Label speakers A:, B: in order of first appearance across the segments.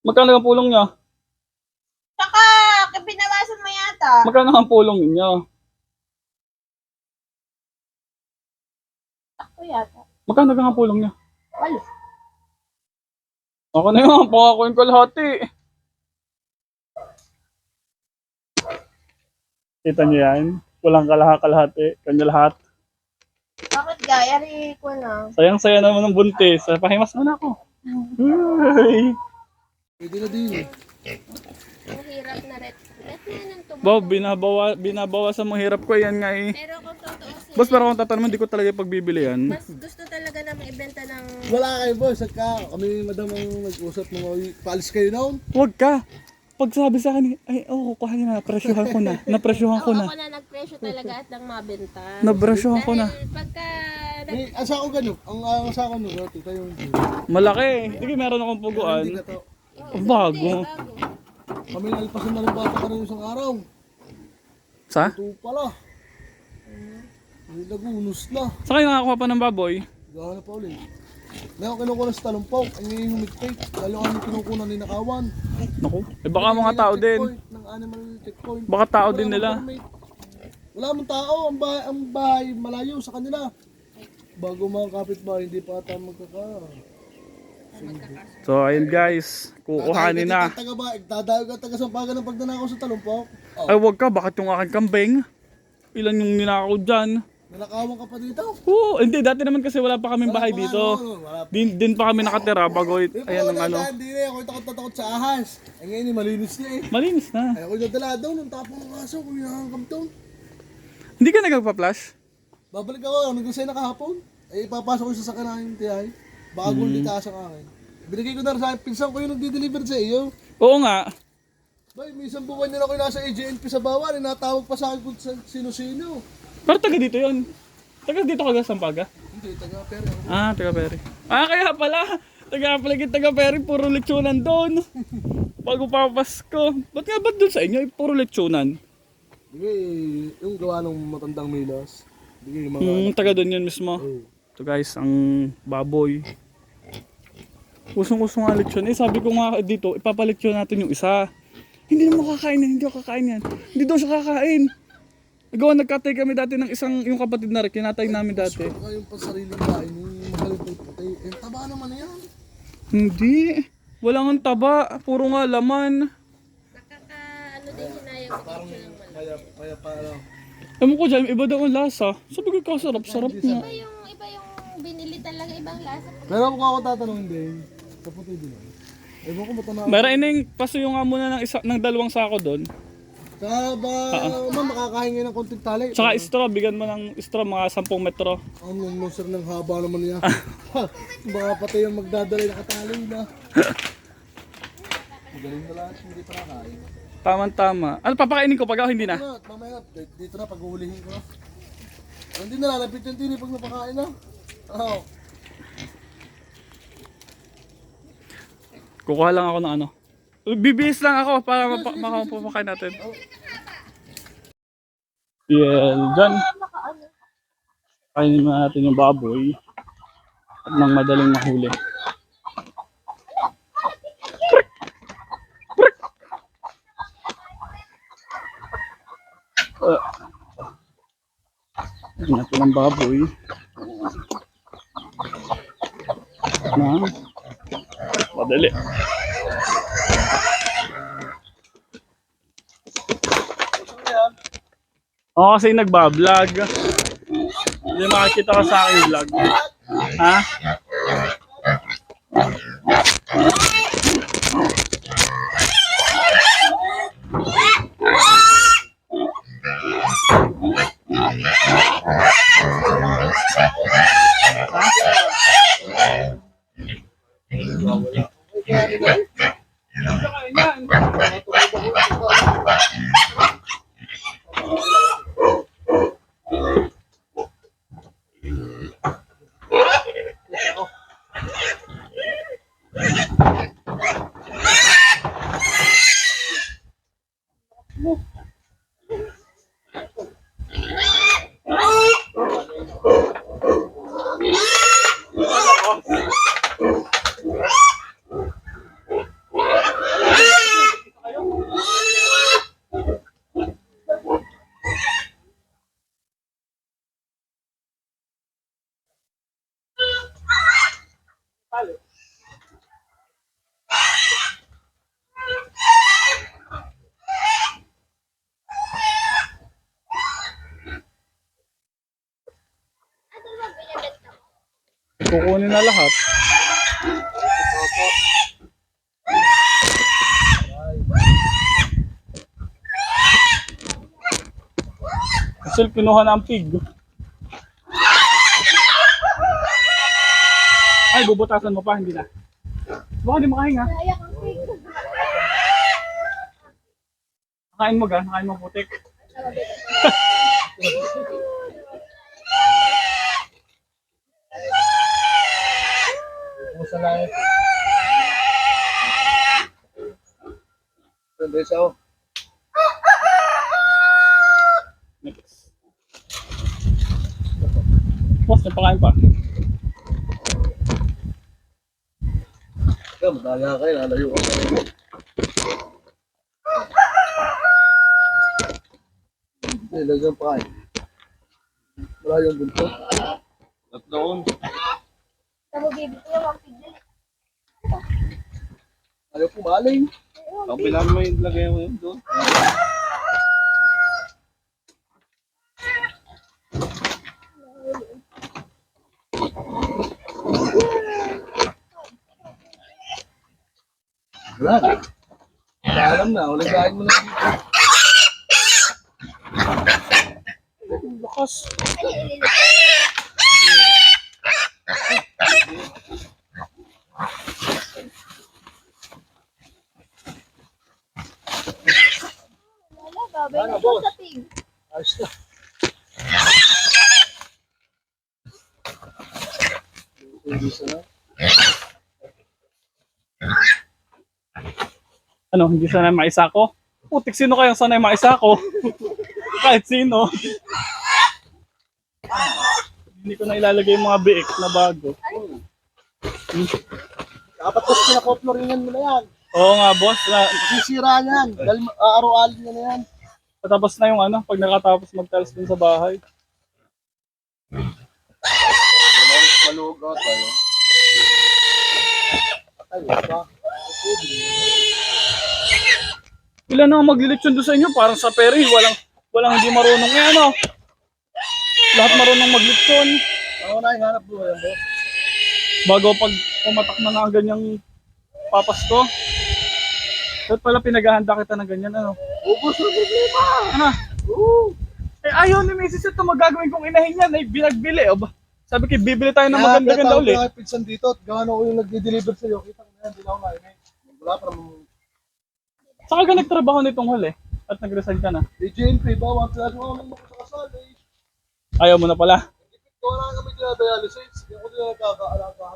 A: Magkano ang pulong niya?
B: Tsaka, binawasan mo yata.
A: Magkano ang pulong niya?
B: Ako yata.
A: Magkano ang pulong niya?
B: Walo.
A: Ako na yun, pangakuin ko lahat eh. Kita niyo yan? Walang kalaha-kalahati. Kanya lahat.
B: Bakit gaya? Ari ko na.
A: Sayang-saya naman ng buntis. Ah, Pahimas mo na ako. Uy.
C: Pwede na din eh.
B: Ang hirap na na tubo.
A: Bob, binabawa, binabawasan mo hirap ko yan nga eh.
B: Pero kung totoo
A: Boss, pero kung tatanong mo, hindi ko talaga pagbibili yan.
B: mas gusto talaga namin ibenta ng...
C: Wala kayo boss, at ka, kami ni madam ang nag-usap mga paalis kayo noon.
A: Huwag ka. Pag sabi sa akin, ay, oh, kukuha niya na. Presyohan ko na. Napresyohan ko
B: Oo,
A: na.
B: ako na nagpresyo talaga at nang mabenta.
A: Napresyohan ko na.
B: Dahil pagka... nag-
C: Eh, asa ako gano? Ang ang asa ako no, tita yung
A: Malaki. Sige, meron akong puguan.
C: hindi na to.
A: Ang bago.
C: Kami nalpasan na ng bata ka rin isang araw.
A: Sa?
C: Ito pala. Ay, nagunos na.
A: Sa kayo nakakuha pa ng baboy?
C: Gano'n pa ulit. Ngayon kinukuha sa talumpok, ang yung humigpit. Lalo kami kinukuha ni Nakawan.
A: Naku. Eh baka mga tao din.
C: Ng animal checkpoint.
A: Baka tao din nila.
C: permit. Wala mong tao, ang bahay, ang bahay malayo sa kanila. Bago mga kapitbahay, hindi pa ata magkaka.
A: So, ayun guys. Kukuhanin na.
C: Taga ba, dadayo ka taga sampagan ng pagdanakaw sa talumpok. Oh,
A: Ay, wag ka. Bakit yung aking kambing? Ilan yung ninakaw dyan?
C: nanakawan ka pa dito.
A: Oo, hindi. Dati naman kasi wala pa kaming bahay dito.
C: Ano, wala pa.
A: Din, din pa kami nakatira bago it,
C: Ayan
A: ang ano.
C: Hindi na, ako takot na takot sa ahas. Ay ngayon, eh, malinis niya eh.
A: Malinis na.
C: Ay ako nadala daw nung tapong ng aso, kung hinahangkam doon.
A: Hindi ka nagpa-flash?
C: Babalik ako, nag-usay na kahapon. Ay ipapasok ko sa sakanahin tiyay.
A: Hmm.
C: mm. taas ang akin. Binigay ko na rin sa akin, pinsan ko yung nagdi-deliver sa iyo.
A: Oo nga.
C: Bay, minsan buwan nila ako yung nasa AJNP sa bawal, inatawag pa sa akin kung sa- sino-sino.
A: Pero taga dito yun. Taga dito ka Sampaga?
C: Hindi, taga pero ako.
A: Ah, taga Peri. Ah, kaya pala. Taga pala kita taga Peri, puro lechonan doon. Bago pa Pasko. Ba't nga ba't doon sa inyo? Eh, Puro lechonan.
C: Bigay, yung gawa ng matandang milas. Bigay yung mga...
A: Hmm, taga doon yun mismo.
C: Oh.
A: Ito guys, ang baboy. Usong-usong nga lechon. Eh, sabi ko nga dito, ipapalechon natin yung isa. Hindi naman kakain yan, hindi ako kakain yan. Hindi daw siya kakain. Gawa nagkatay kami dati ng isang, yung kapatid na rin, kinatay namin dati.
C: Baka yung pansariling kain, yung magaling patay. Eh, taba naman yan.
A: Hindi. Walang ang taba, puro nga laman.
B: Nakaka... Ano din hinayang ko
C: Parang kaya, kaya pa, ano.
A: Ewan ko dyan, iba daw ang lasa. Sabi ko, kasarap-sarap
B: yung, iba yung binili talaga ibang lasa.
C: Pero kung ako tatanungin din, kaputi din. Ewan ko matanaw.
A: Meron ining, pasuyo nga muna ng, isa, ng dalawang sako doon.
C: Saka ba, ma, makakahingi ng konting tali.
A: Tsaka straw, bigyan mo ng straw, mga 10 metro.
C: Ang oh, loser ng haba naman niya. Baka pati yung magdadalay nakatali na. Magaling na lahat, hindi pa nakain.
A: Tama-tama. Ano, papakainin ko pag ako hindi na?
C: At mamaya, dito na, pag-uulihin ko. Hindi na, lalapit yung tini pag napakain na. Oo.
A: Kukuha lang ako ng ano. Bibihis lang ako para mapa- natin. Yeah, dyan. Kainin na natin yung baboy. At nang madaling mahuli. Uh, natin ang baboy. Na, madali. Oo, kasi nagbablog. Hindi makakita ka sa akin vlog. Ha? Kukunin na lahat. Kasi kinuha na ang pig. Ay, bubutasan mo pa, hindi na. Baka di makahinga.
B: Kaya kang pig.
A: Nakain mo ga, nakain mo putik.
C: Kung sa langit. Sandali siya oh.
A: Next. Boss, napakain pa.
C: Kaya madaya kayo, lalayo ka pa rin. Hindi, lagyan pa kayo. Wala yung bunto.
D: Tatloon.
B: Tamo baby ko yung pig din.
C: Ayaw pumaling.
D: Ang pilan mo yung lagay mo yun doon.
C: Wala na. Wala alam na, ulit kain mo na dito.
A: Lakas.
B: Wala, babay na siya sa pig.
C: Ayos na. Hindi sana.
A: Ano, hindi sanay maisako? Putik, sino kayang sanay maisako? Kahit sino. hindi ko na ilalagay yung mga biik na bago.
C: Dapat tapos pinakoploringan mo na yan.
A: Oo nga, boss. Na,
C: Sisira yan. Dahil aaraw-alin niya na yan.
A: Tapos na yung ano, pag nakatapos mag-tiles dun sa bahay.
D: Malugaw tayo.
C: Ba?
A: Ilan na ang maglilitsyon doon sa inyo? Parang sa peri, walang, walang hindi marunong eh, ano? Lahat marunong maglitsyon.
C: Ako na, hanap buhay yan, boss.
A: Bago pag pumatak na nga ang ganyang papasto. Ba't pala pinaghahanda kita ng ganyan, ano?
C: Ubus na problema.
A: Ano?
C: Oo.
A: Eh, ayaw ni Mrs. ito magagawin kong inahin yan, ay binagbili. O ba? Sabi ko, bibili tayo ng
C: Kaya
A: maganda-ganda ulit.
C: ko kay Pinsan dito at gano'n ko yung nagde-deliver sa'yo. Kita ko na yan, di na ako ngayon. Wala pa naman.
A: Saka ka nagtrabaho nitong huli at nag-resign ka na.
C: DJNP ba? Wag sila mo naman ako sa kasal eh.
A: Ayaw mo na pala.
C: Ikaw na kami dinadialysis. Hindi ako din nagkakaalaga.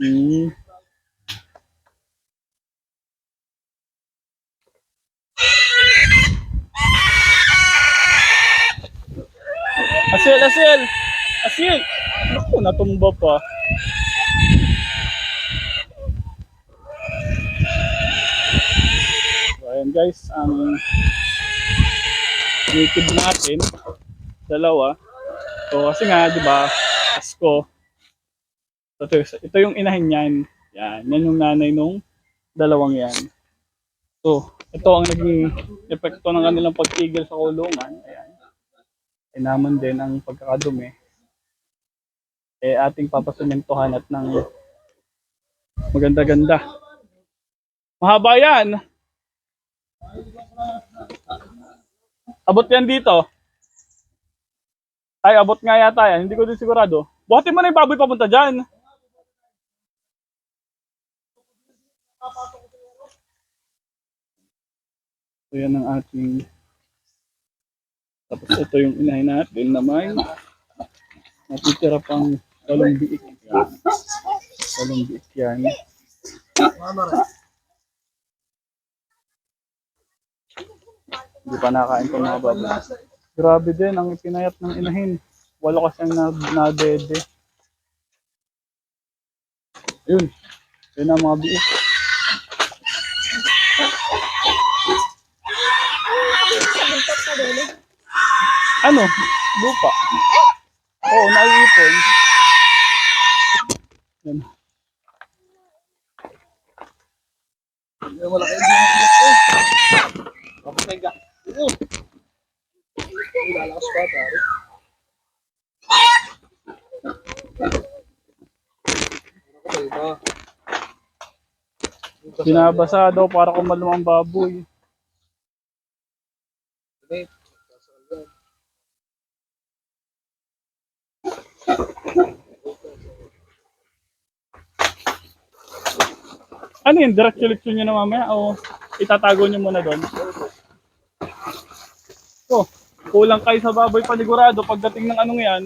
A: Hmm. Asil, asil! Asil! Naku, natumba pa. So, ayan guys, ang native natin, dalawa. So, kasi nga, di ba, Pasko, ito, ito yung inahin niyan. Yan, yan yung nanay nung dalawang yan. So, ito ang naging epekto ng kanilang pagtigil sa kulungan. Ayan. Ay naman din ang pagkakadumi. Eh, ating papasumentohan at ng maganda-ganda. Mahaba yan. Abot yan dito. Ay, abot nga yata yan. Hindi ko din sigurado. Buhatin mo na yung baboy papunta dyan. So yan ang ating tapos ito yung inahin natin na may natitira pang walong biik yan. Walong biik yan. Hindi pa nakain ko mga baboy. Grabe din ang ipinayat ng inahin. Walo kasi ang na, nadede. Yun. Yun ang mga biik. Ano? Lupa. Oo, naiipon. Yan.
C: Yan wala kayo. Bakit may gak? Ito. Ilalakas ah. pa, pare.
A: Binabasa daw para kung malumang baboy. Ano yun? Diretso leksyon nyo na mamaya o itatago nyo muna doon? Oh, kulang kayo sa baboy panigurado pagdating ng anong yan.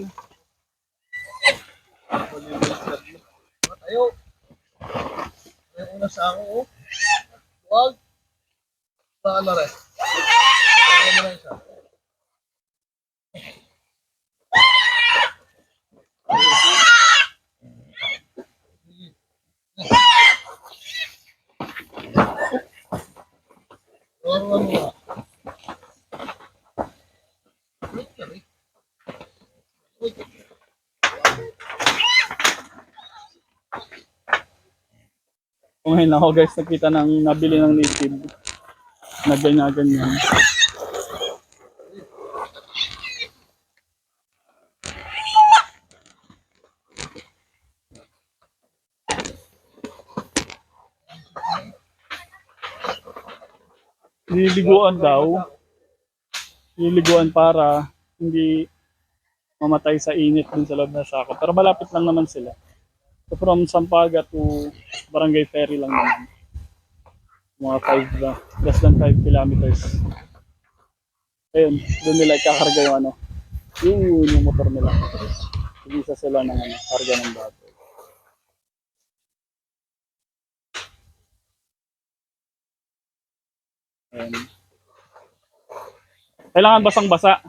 C: Ayaw. Ayaw una sa ako, oh. Wag. Saan na rin? Ayaw mo na isa.
A: Ngayon ako guys, nakita ng nabili ng native na ganyan-ganyan. Nililiguan daw. Nililiguan para hindi mamatay sa init dun sa loob ng sako. Pero malapit lang naman sila. So from Sampaga to Barangay Ferry lang naman. Mga 5 lang. Less than 5 kilometers. Ayun, doon nila ikakarga yung ano. Yun yung motor nila. Isa sila ng ano, karga ng baboy. Ayun. Kailangan basang-basa.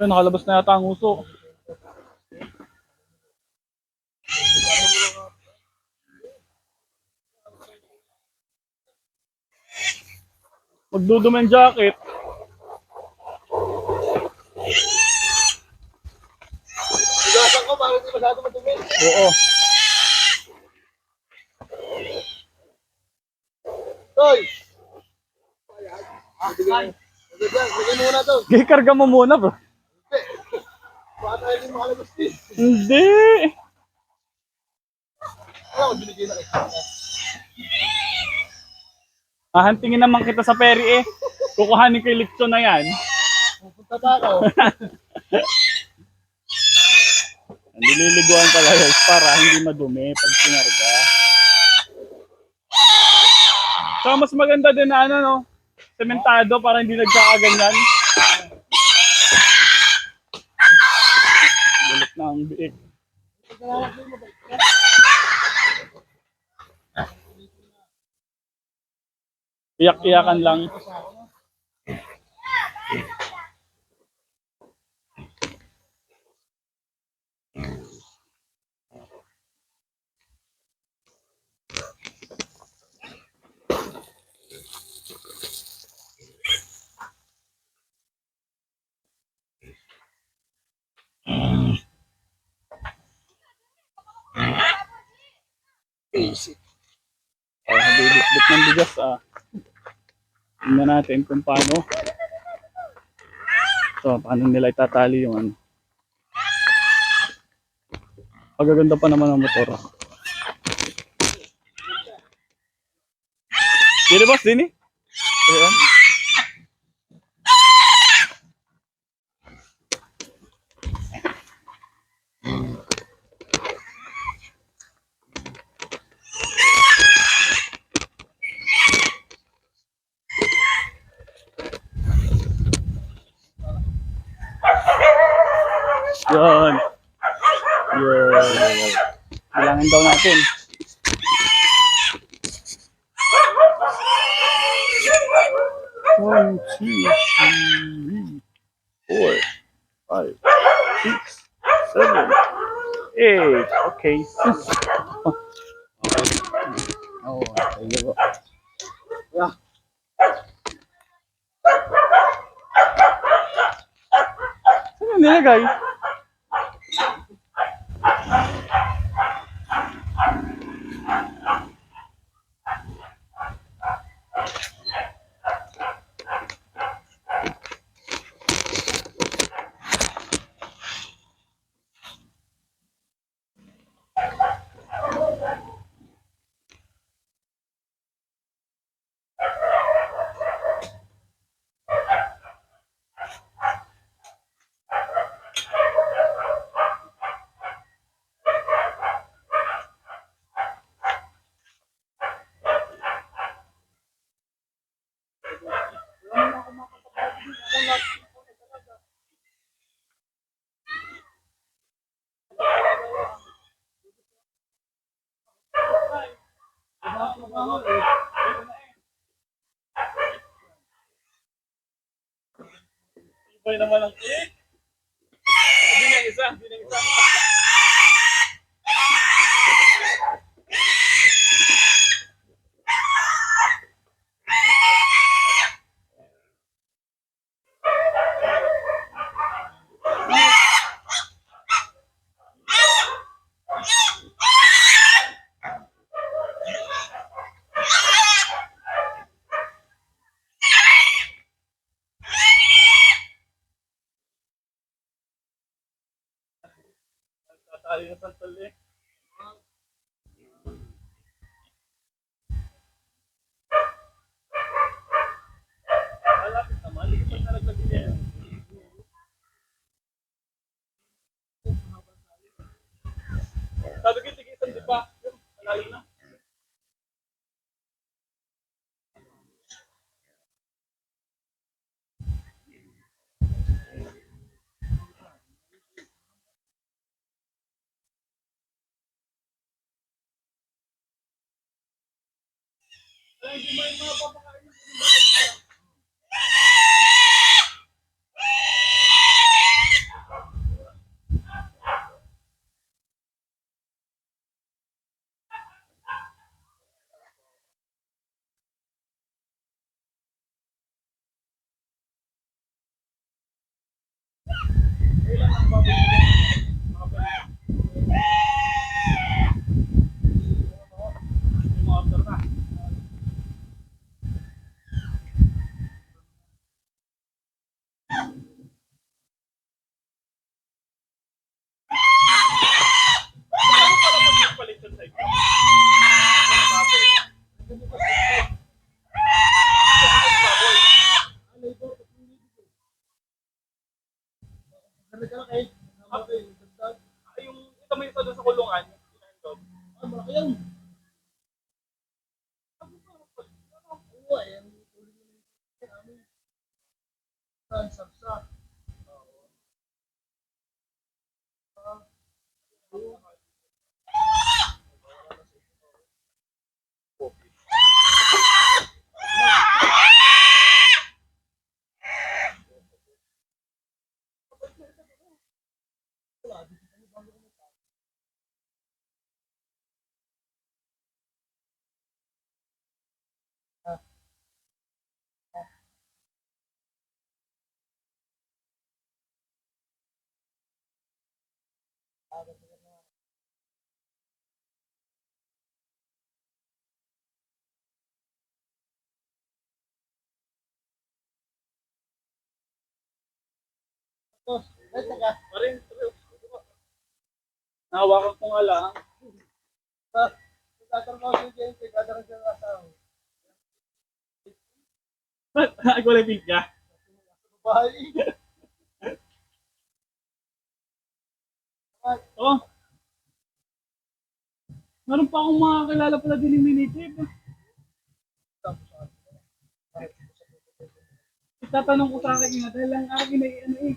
A: Ayun, nakalabas na yata ang uso. Magdudumi ang jacket.
C: Sigasan ko para hindi masyado madumi.
A: Oo.
C: Toy! Ah, bigyan. Bigyan, mo muna to.
A: Kaya karga mo muna bro.
C: Baka tayo din makalabas din.
A: Hindi.
C: Ano, binigay na kita.
A: Hahantingin naman kita sa peri eh. Kukuhanin kay Lipton na yan.
C: Pupunta pa ako.
A: Nililiguan ka guys para hindi madumi pag sinarga. So mas maganda din na ano no, sementado para hindi nagkakaganyan. Galit na ang biik. Iyak-iyakan lang. Oh, bibit-bit ng bigas ah. Tingnan natin kung paano. So, paano nila itatali yung ano. Pagaganda pa naman ang motor. Dili boss, dini? Ayan. Natin. One, two, three, four, five, six, seven, eight. Okay. Oh, you.
C: Yeah.
A: Naman ang Yung, malalim na. Ay, hindi mo yung mga papakain. Ilan ang baboy mo? Mga baboy. Yung mga after na. Ano pala magpapalit yun sa ikaw? Mga baboy.
C: Ano ito? Ganda ka na kay. Namatay. Dagdag.
A: Ah, yung ito may isa doon sa kulungan. yung nandun.
C: Ah, malaki yan. Oo, eh. Ang ulit mo
A: Maring, Nahawakan ko nga lang.
C: Sa, tatrabaho si James, rin siya ng asawa.
A: Ba't pink ka?
C: Bahay.
A: Oh. Meron pa akong mga kilala pala din ni Minitip. Itatanong ko sa akin nga, dahil lang akin ay ano eh,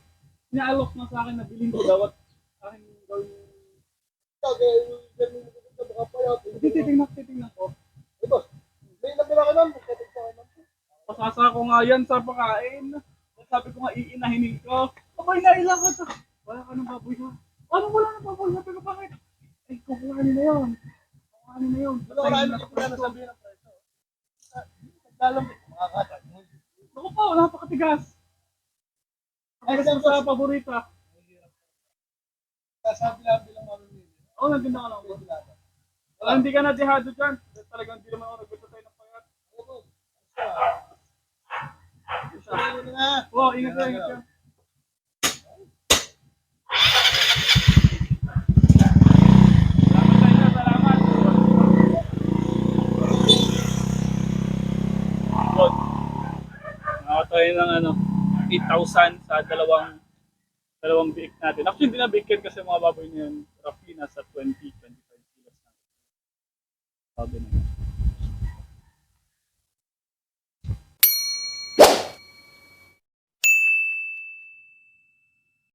A: inaalok na sa akin na bilhin ko daw at akin gawin.
C: Yung.
A: Hindi, titignan, titignan ko.
C: Eh, boss, may nabila ka nun.
A: Pasasa ko nga yan sa pagkain. Sabi ko nga, iinahinin ko. Abay, nailang ka sa... Wala ka ng baboy ha. Ng ha? Pero bakit? Ay, kukuhanin na yun. Kukuhanin na yun.
C: Wala, wala, hindi ko na sabihin ang presyo. Nagdalam, makakatag.
A: Ako po, napakatigas.
C: Ay, saan
A: sa paborita.
C: Sasabi lang bilang mamimili.
A: Oo, nandun na ka lang. Wala, hindi ka na dehado dyan. Talagang hindi naman ako nagpunta tayo ng payat. Oo, ingat ka, ingat ka. Salamat sa inyo, salamat. Good. Nakatayo ng ano, 8,000 sa dalawang dalawang biik natin. Actually, hindi na biik yan kasi mga baboy na yun, roughly nasa 20, 25 kilos na. Sabi na.